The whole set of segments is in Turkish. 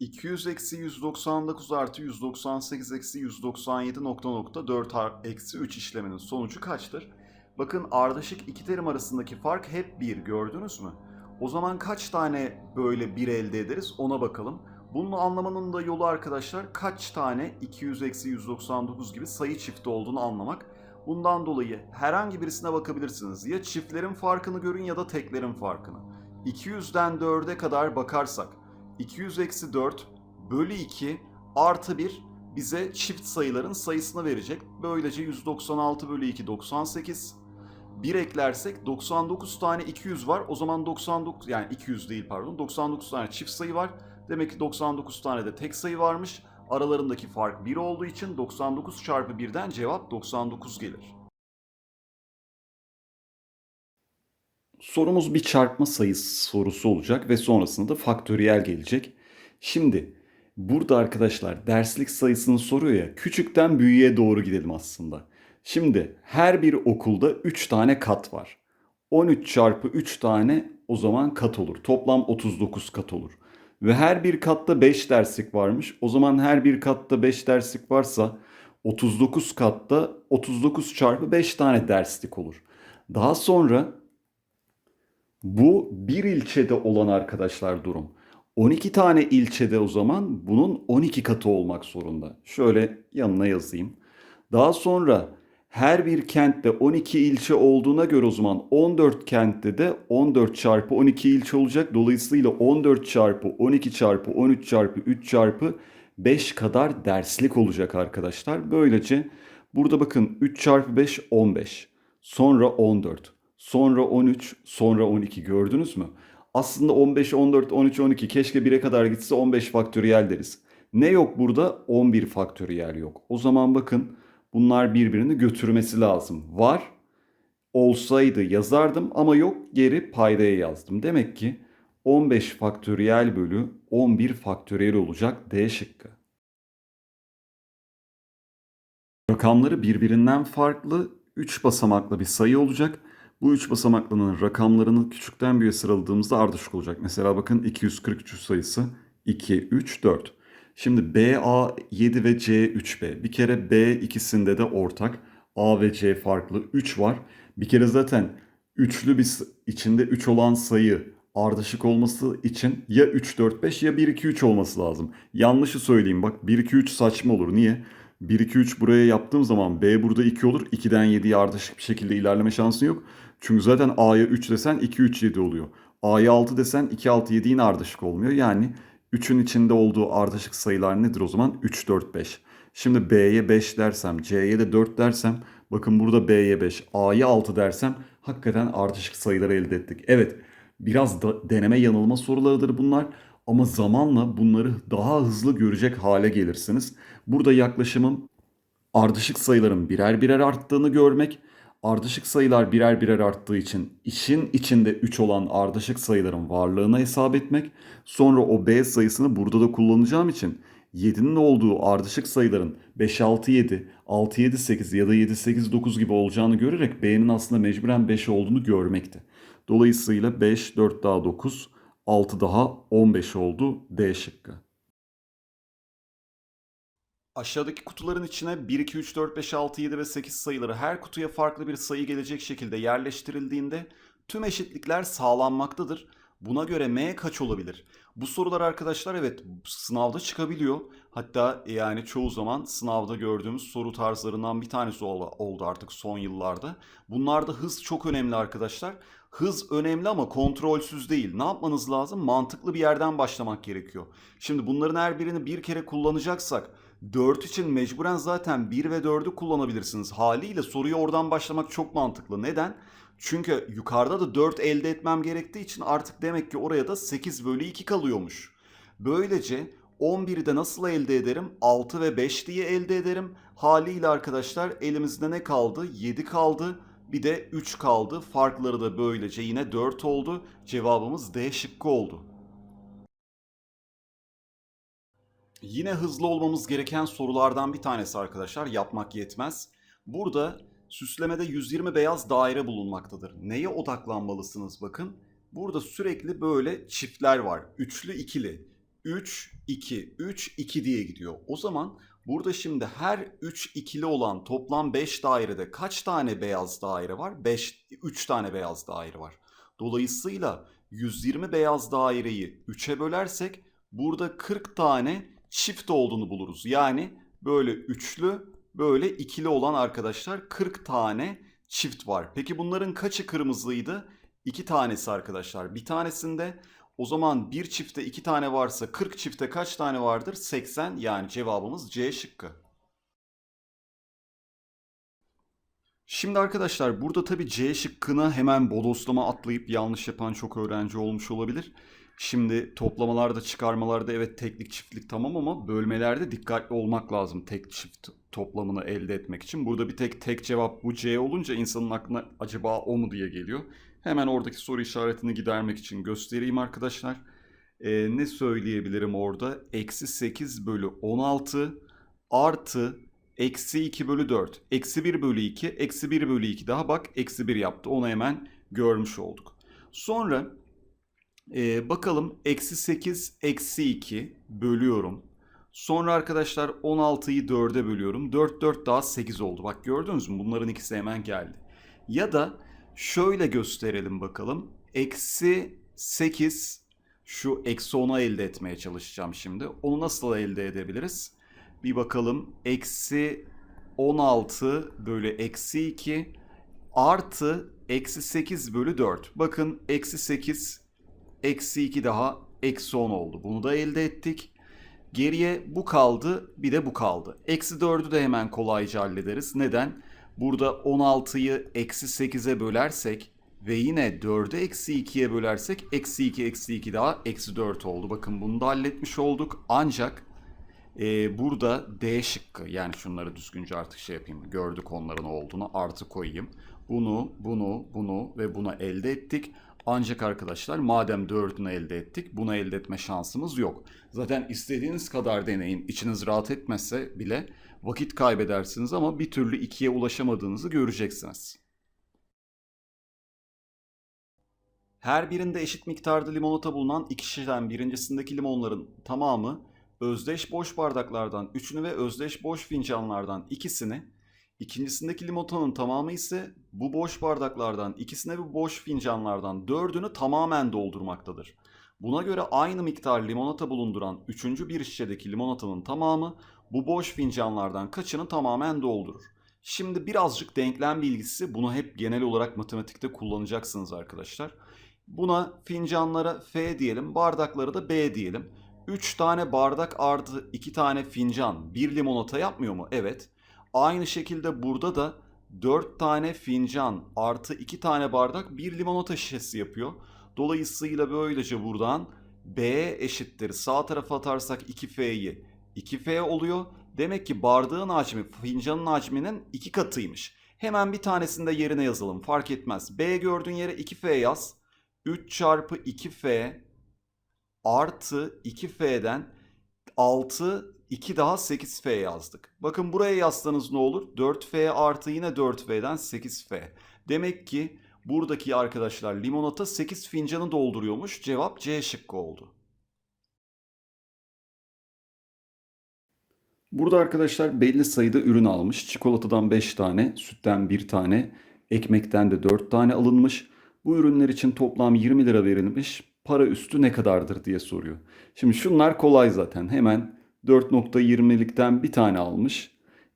200 eksi 199 artı 198 eksi 197 nokta nokta 4 ar- eksi 3 işleminin sonucu kaçtır? Bakın ardışık iki terim arasındaki fark hep 1 gördünüz mü? O zaman kaç tane böyle 1 elde ederiz ona bakalım. Bunun anlamanın da yolu arkadaşlar kaç tane 200 eksi 199 gibi sayı çifti olduğunu anlamak. Bundan dolayı herhangi birisine bakabilirsiniz. Ya çiftlerin farkını görün ya da teklerin farkını. 200'den 4'e kadar bakarsak 200 eksi 4 bölü 2 artı 1 bize çift sayıların sayısını verecek. Böylece 196 bölü 2 98. 1 eklersek 99 tane 200 var. O zaman 99 yani 200 değil pardon 99 tane çift sayı var. Demek ki 99 tane de tek sayı varmış. Aralarındaki fark 1 olduğu için 99 çarpı 1'den cevap 99 gelir. Sorumuz bir çarpma sayısı sorusu olacak ve sonrasında da faktöriyel gelecek. Şimdi burada arkadaşlar derslik sayısını soruyor ya küçükten büyüğe doğru gidelim aslında. Şimdi her bir okulda 3 tane kat var. 13 çarpı 3 tane o zaman kat olur. Toplam 39 kat olur. Ve her bir katta 5 derslik varmış. O zaman her bir katta 5 derslik varsa 39 katta 39 çarpı 5 tane derslik olur. Daha sonra bu bir ilçede olan arkadaşlar durum. 12 tane ilçede o zaman bunun 12 katı olmak zorunda. Şöyle yanına yazayım. Daha sonra her bir kentte 12 ilçe olduğuna göre o zaman 14 kentte de 14 çarpı 12 ilçe olacak. Dolayısıyla 14 çarpı 12 çarpı 13 çarpı 3 çarpı 5 kadar derslik olacak arkadaşlar. Böylece burada bakın 3 çarpı 5 15. Sonra 14. Sonra 13. Sonra 12 gördünüz mü? Aslında 15, 14, 13, 12 keşke 1'e kadar gitse 15 faktöriyel deriz. Ne yok burada? 11 faktöriyel yok. O zaman bakın bunlar birbirini götürmesi lazım. Var olsaydı yazardım ama yok geri paydaya yazdım. Demek ki 15 faktöriyel bölü 11 faktöriyel olacak D şıkkı. Rakamları birbirinden farklı 3 basamaklı bir sayı olacak. Bu 3 basamaklının rakamlarını küçükten büyüğe sıraladığımızda ardışık olacak. Mesela bakın 243 sayısı 2, 3, 4. Şimdi B, A 7 ve C 3B. Bir kere B ikisinde de ortak. A ve C farklı. 3 var. Bir kere zaten üçlü bir içinde 3 olan sayı ardışık olması için ya 3, 4, 5 ya 1, 2, 3 olması lazım. Yanlışı söyleyeyim bak 1, 2, 3 saçma olur. Niye? 1, 2, 3 buraya yaptığım zaman B burada 2 olur. 2'den 7'ye ardışık bir şekilde ilerleme şansın yok. Çünkü zaten A'ya 3 desen 2, 3, 7 oluyor. A'ya 6 desen 2, 6, 7 yine ardışık olmuyor. Yani 3'ün içinde olduğu ardışık sayılar nedir o zaman? 3, 4, 5. Şimdi B'ye 5 dersem, C'ye de 4 dersem, bakın burada B'ye 5, A'ya 6 dersem hakikaten ardışık sayıları elde ettik. Evet, biraz da deneme yanılma sorularıdır bunlar ama zamanla bunları daha hızlı görecek hale gelirsiniz. Burada yaklaşımım ardışık sayıların birer birer arttığını görmek, ardışık sayılar birer birer arttığı için işin içinde 3 olan ardışık sayıların varlığını hesap etmek, sonra o B sayısını burada da kullanacağım için 7'nin olduğu ardışık sayıların 5, 6, 7, 6, 7, 8 ya da 7, 8, 9 gibi olacağını görerek B'nin aslında mecburen 5 olduğunu görmekti. Dolayısıyla 5, 4 daha 9, 6 daha 15 oldu D şıkkı. Aşağıdaki kutuların içine 1, 2, 3, 4, 5, 6, 7 ve 8 sayıları her kutuya farklı bir sayı gelecek şekilde yerleştirildiğinde tüm eşitlikler sağlanmaktadır. Buna göre M kaç olabilir? Bu sorular arkadaşlar evet sınavda çıkabiliyor. Hatta yani çoğu zaman sınavda gördüğümüz soru tarzlarından bir tanesi ol- oldu artık son yıllarda. Bunlarda hız çok önemli arkadaşlar. Hız önemli ama kontrolsüz değil. Ne yapmanız lazım? Mantıklı bir yerden başlamak gerekiyor. Şimdi bunların her birini bir kere kullanacaksak 4 için mecburen zaten 1 ve 4'ü kullanabilirsiniz. Haliyle soruyu oradan başlamak çok mantıklı. Neden? Çünkü yukarıda da 4 elde etmem gerektiği için artık demek ki oraya da 8 bölü 2 kalıyormuş. Böylece 11'i de nasıl elde ederim? 6 ve 5 diye elde ederim. Haliyle arkadaşlar elimizde ne kaldı? 7 kaldı. Bir de 3 kaldı. Farkları da böylece yine 4 oldu. Cevabımız D şıkkı oldu. Yine hızlı olmamız gereken sorulardan bir tanesi arkadaşlar. Yapmak yetmez. Burada süslemede 120 beyaz daire bulunmaktadır. Neye odaklanmalısınız bakın. Burada sürekli böyle çiftler var. Üçlü ikili. 3, 2, 3, 2 diye gidiyor. O zaman burada şimdi her 3 ikili olan toplam 5 dairede kaç tane beyaz daire var? 5, 3 tane beyaz daire var. Dolayısıyla 120 beyaz daireyi 3'e bölersek burada 40 tane çift olduğunu buluruz. Yani böyle üçlü, böyle ikili olan arkadaşlar 40 tane çift var. Peki bunların kaçı kırmızıydı? 2 tanesi arkadaşlar. Bir tanesinde o zaman bir çifte 2 tane varsa 40 çifte kaç tane vardır? 80 yani cevabımız C şıkkı. Şimdi arkadaşlar burada tabii C şıkkına hemen bodoslama atlayıp yanlış yapan çok öğrenci olmuş olabilir. Şimdi toplamalarda çıkarmalarda evet teklik çiftlik tamam ama bölmelerde dikkatli olmak lazım tek çift toplamını elde etmek için. Burada bir tek tek cevap bu C olunca insanın aklına acaba o mu diye geliyor. Hemen oradaki soru işaretini gidermek için göstereyim arkadaşlar. Ee, ne söyleyebilirim orada? Eksi 8 bölü 16 artı eksi 2 bölü 4. Eksi 1 bölü 2. Eksi 1 bölü 2 daha bak eksi 1 yaptı. Onu hemen görmüş olduk. Sonra e, bakalım eksi 8 eksi 2 bölüyorum. Sonra arkadaşlar 16'yı 4'e bölüyorum. 4 4 daha 8 oldu. Bak gördünüz mü? Bunların ikisi hemen geldi. Ya da şöyle gösterelim bakalım. Eksi 8 şu eksi 10'u elde etmeye çalışacağım şimdi. Onu nasıl elde edebiliriz? Bir bakalım. Eksi 16 bölü eksi 2 artı eksi 8 bölü 4. Bakın eksi 8 eksi 2 daha eksi 10 oldu. Bunu da elde ettik. Geriye bu kaldı bir de bu kaldı. Eksi 4'ü de hemen kolayca hallederiz. Neden? Burada 16'yı eksi 8'e bölersek ve yine 4'ü eksi 2'ye bölersek eksi 2 eksi 2 daha eksi 4 oldu. Bakın bunu da halletmiş olduk. Ancak e, burada D şıkkı yani şunları düzgünce artık şey yapayım. Gördük onların olduğunu artı koyayım. Bunu, bunu, bunu ve bunu elde ettik. Ancak arkadaşlar madem dördünü elde ettik bunu elde etme şansımız yok. Zaten istediğiniz kadar deneyin içiniz rahat etmezse bile vakit kaybedersiniz ama bir türlü ikiye ulaşamadığınızı göreceksiniz. Her birinde eşit miktarda limonata bulunan iki şişeden birincisindeki limonların tamamı özdeş boş bardaklardan üçünü ve özdeş boş fincanlardan ikisini İkincisindeki limonatanın tamamı ise bu boş bardaklardan ikisine ve boş fincanlardan dördünü tamamen doldurmaktadır. Buna göre aynı miktar limonata bulunduran üçüncü bir şişedeki limonatanın tamamı bu boş fincanlardan kaçını tamamen doldurur. Şimdi birazcık denklem bilgisi bunu hep genel olarak matematikte kullanacaksınız arkadaşlar. Buna fincanlara F diyelim, bardaklara da B diyelim. 3 tane bardak artı 2 tane fincan bir limonata yapmıyor mu? Evet. Aynı şekilde burada da 4 tane fincan artı 2 tane bardak bir limonata şişesi yapıyor. Dolayısıyla böylece buradan B eşittir. Sağ tarafa atarsak 2F'yi 2F oluyor. Demek ki bardağın hacmi fincanın hacminin 2 katıymış. Hemen bir tanesini de yerine yazalım fark etmez. B gördüğün yere 2F yaz. 3 çarpı 2F artı 2F'den 6 2 daha 8F yazdık. Bakın buraya yazsanız ne olur? 4F artı yine 4F'den 8F. Demek ki buradaki arkadaşlar limonata 8 fincanı dolduruyormuş. Cevap C şıkkı oldu. Burada arkadaşlar belli sayıda ürün almış. Çikolatadan 5 tane, sütten 1 tane, ekmekten de 4 tane alınmış. Bu ürünler için toplam 20 lira verilmiş. Para üstü ne kadardır diye soruyor. Şimdi şunlar kolay zaten. Hemen 4.20'likten bir tane almış.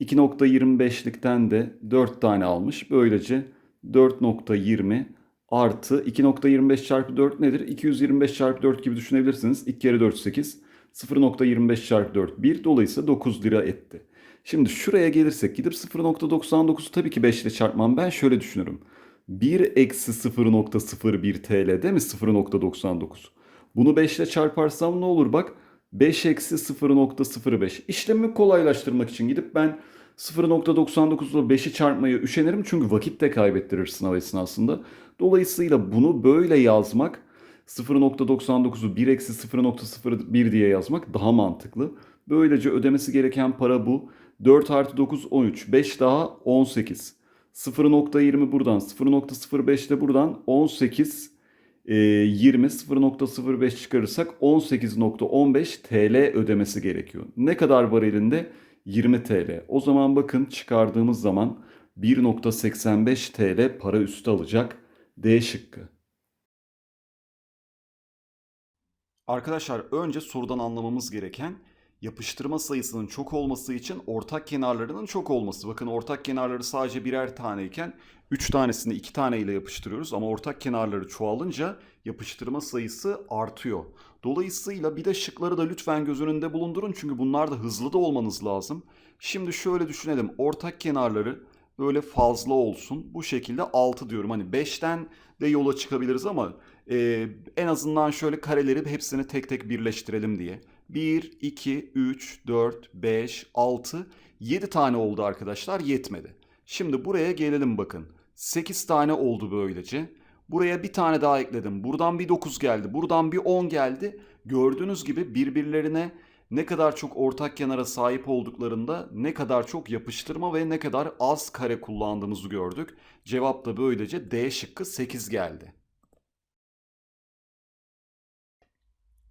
2.25'likten de 4 tane almış. Böylece 4.20 artı 2.25 çarpı 4 nedir? 225 çarpı 4 gibi düşünebilirsiniz. 2 kere 4 8. 0.25 çarpı 4 1. Dolayısıyla 9 lira etti. Şimdi şuraya gelirsek gidip 0.99'u tabii ki 5 ile çarpmam. Ben şöyle düşünürüm. 1 eksi 0.01 TL değil mi? 0.99. Bunu 5 ile çarparsam ne olur bak. 5 eksi 0.05. İşlemi kolaylaştırmak için gidip ben 0.99'la 5'i çarpmaya üşenirim çünkü vakit de kaybettirir sınav esnasında. Dolayısıyla bunu böyle yazmak 0.99'u 1 eksi 0.01 diye yazmak daha mantıklı. Böylece ödemesi gereken para bu. 4 artı 9 13. 5 daha 18. 0.20 buradan 0.05 de buradan 18 e, 20 0.05 çıkarırsak 18.15 TL ödemesi gerekiyor. Ne kadar var elinde? 20 TL. O zaman bakın çıkardığımız zaman 1.85 TL para üstü alacak D şıkkı. Arkadaşlar önce sorudan anlamamız gereken yapıştırma sayısının çok olması için ortak kenarlarının çok olması. Bakın ortak kenarları sadece birer taneyken 3 tanesini 2 taneyle yapıştırıyoruz ama ortak kenarları çoğalınca yapıştırma sayısı artıyor. Dolayısıyla bir de şıkları da lütfen göz önünde bulundurun çünkü bunlar da hızlı da olmanız lazım. Şimdi şöyle düşünelim. Ortak kenarları böyle fazla olsun. Bu şekilde 6 diyorum. Hani 5'ten de yola çıkabiliriz ama e, en azından şöyle kareleri hepsini tek tek birleştirelim diye. 1, 2, 3, 4, 5, 6, 7 tane oldu arkadaşlar yetmedi. Şimdi buraya gelelim bakın. 8 tane oldu böylece. Buraya bir tane daha ekledim. Buradan bir 9 geldi. Buradan bir 10 geldi. Gördüğünüz gibi birbirlerine ne kadar çok ortak kenara sahip olduklarında ne kadar çok yapıştırma ve ne kadar az kare kullandığımızı gördük. Cevap da böylece D şıkkı 8 geldi.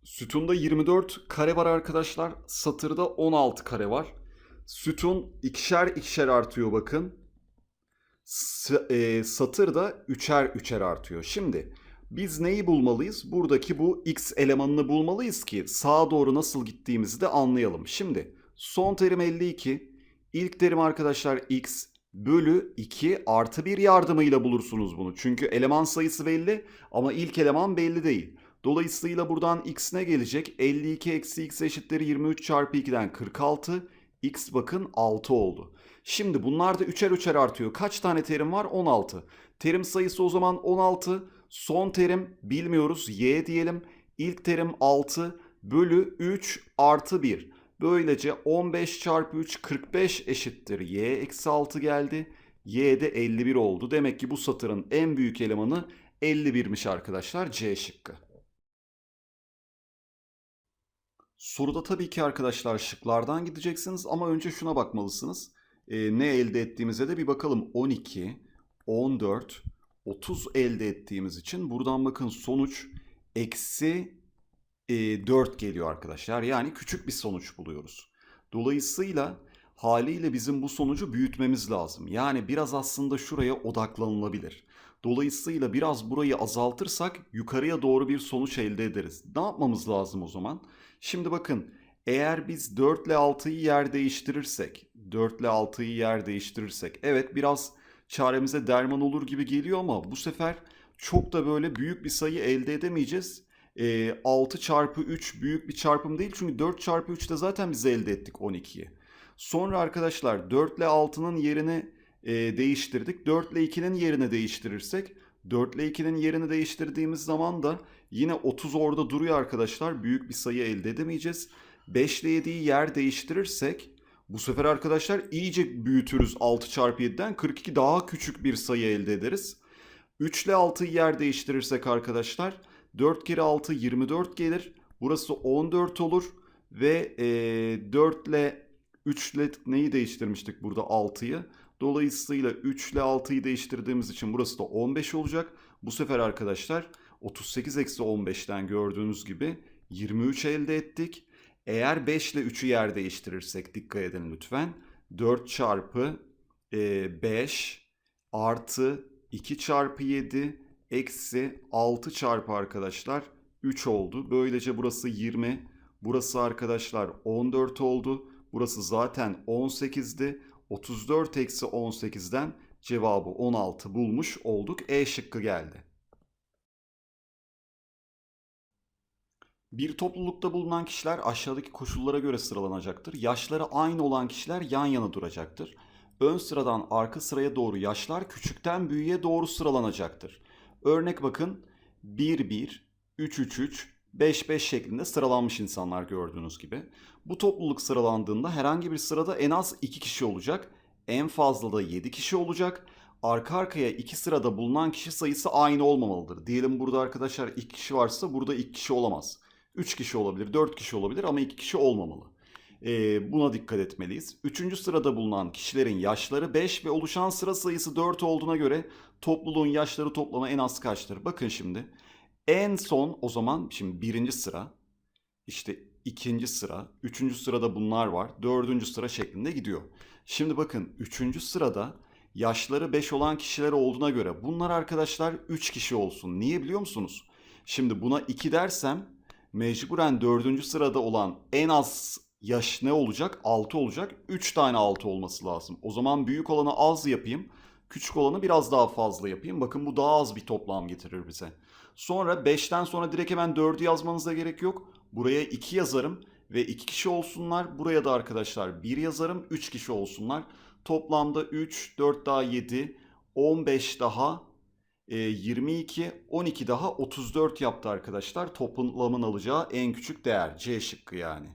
Sütunda 24 kare var arkadaşlar. Satırda 16 kare var. Sütun ikişer ikişer artıyor bakın. S- e, satır da üçer üçer artıyor. Şimdi biz neyi bulmalıyız? Buradaki bu x elemanını bulmalıyız ki sağa doğru nasıl gittiğimizi de anlayalım. Şimdi son terim 52. İlk terim arkadaşlar x bölü 2 artı 1 yardımıyla bulursunuz bunu. Çünkü eleman sayısı belli ama ilk eleman belli değil. Dolayısıyla buradan x ne gelecek? 52 eksi x eşittir 23 çarpı 2'den 46. x bakın 6 oldu. Şimdi bunlar da üçer üçer artıyor. Kaç tane terim var? 16. Terim sayısı o zaman 16. Son terim bilmiyoruz. Y diyelim. İlk terim 6 bölü 3 artı 1. Böylece 15 çarpı 3 45 eşittir. Y eksi 6 geldi. Y de 51 oldu. Demek ki bu satırın en büyük elemanı 51'miş arkadaşlar. C şıkkı. Soruda tabii ki arkadaşlar şıklardan gideceksiniz ama önce şuna bakmalısınız. Ee, ne elde ettiğimize de bir bakalım. 12, 14, 30 elde ettiğimiz için buradan bakın sonuç eksi e, 4 geliyor arkadaşlar. Yani küçük bir sonuç buluyoruz. Dolayısıyla haliyle bizim bu sonucu büyütmemiz lazım. Yani biraz aslında şuraya odaklanılabilir. Dolayısıyla biraz burayı azaltırsak yukarıya doğru bir sonuç elde ederiz. Ne yapmamız lazım o zaman? Şimdi bakın eğer biz 4 ile 6'yı yer değiştirirsek, 4 ile 6'yı yer değiştirirsek, evet biraz çaremize derman olur gibi geliyor ama bu sefer çok da böyle büyük bir sayı elde edemeyeceğiz. E, 6 çarpı 3 büyük bir çarpım değil çünkü 4 çarpı 3'te zaten biz elde ettik 12'yi. Sonra arkadaşlar 4 ile 6'nın yerini e, değiştirdik. 4 ile 2'nin yerini değiştirirsek 4 ile 2'nin yerini değiştirdiğimiz zaman da yine 30 orada duruyor arkadaşlar. Büyük bir sayı elde edemeyeceğiz. 5 ile 7'yi yer değiştirirsek bu sefer arkadaşlar iyice büyütürüz 6 çarpı 7'den 42 daha küçük bir sayı elde ederiz. 3 ile 6'yı yer değiştirirsek arkadaşlar 4 kere 6 24 gelir. Burası 14 olur ve e, 4 ile 3 ile neyi değiştirmiştik burada 6'yı? Dolayısıyla 3 ile 6'yı değiştirdiğimiz için burası da 15 olacak. Bu sefer arkadaşlar 38 eksi 15'ten gördüğünüz gibi 23 elde ettik. Eğer 5 ile 3'ü yer değiştirirsek dikkat edin lütfen. 4 çarpı 5 artı 2 çarpı 7 eksi 6 çarpı arkadaşlar 3 oldu. Böylece burası 20. Burası arkadaşlar 14 oldu. Burası zaten 18'di. 34 eksi 18'den cevabı 16 bulmuş olduk. E şıkkı geldi. Bir toplulukta bulunan kişiler aşağıdaki koşullara göre sıralanacaktır. Yaşları aynı olan kişiler yan yana duracaktır. Ön sıradan arka sıraya doğru yaşlar küçükten büyüğe doğru sıralanacaktır. Örnek bakın 1-1, 3-3-3, 5-5 şeklinde sıralanmış insanlar gördüğünüz gibi. Bu topluluk sıralandığında herhangi bir sırada en az 2 kişi olacak. En fazla da 7 kişi olacak. Arka arkaya iki sırada bulunan kişi sayısı aynı olmamalıdır. Diyelim burada arkadaşlar 2 kişi varsa burada 2 kişi olamaz. 3 kişi olabilir, 4 kişi olabilir ama 2 kişi olmamalı. Ee, buna dikkat etmeliyiz. Üçüncü sırada bulunan kişilerin yaşları 5 ve oluşan sıra sayısı 4 olduğuna göre topluluğun yaşları toplamı en az kaçtır? Bakın şimdi En son o zaman şimdi birinci sıra, işte ikinci sıra, üçüncü sırada bunlar var, dördüncü sıra şeklinde gidiyor. Şimdi bakın üçüncü sırada yaşları 5 olan kişiler olduğuna göre bunlar arkadaşlar 3 kişi olsun. Niye biliyor musunuz? Şimdi buna 2 dersem mecburen dördüncü sırada olan en az yaş ne olacak? 6 olacak. 3 tane 6 olması lazım. O zaman büyük olanı az yapayım. Küçük olanı biraz daha fazla yapayım. Bakın bu daha az bir toplam getirir bize. Sonra 5'ten sonra direkt hemen 4'ü yazmanıza gerek yok. Buraya 2 yazarım ve 2 kişi olsunlar. Buraya da arkadaşlar 1 yazarım. 3 kişi olsunlar. Toplamda 3, 4 daha 7, 15 daha e, 22, 12 daha 34 yaptı arkadaşlar. Toplamın alacağı en küçük değer. C şıkkı yani.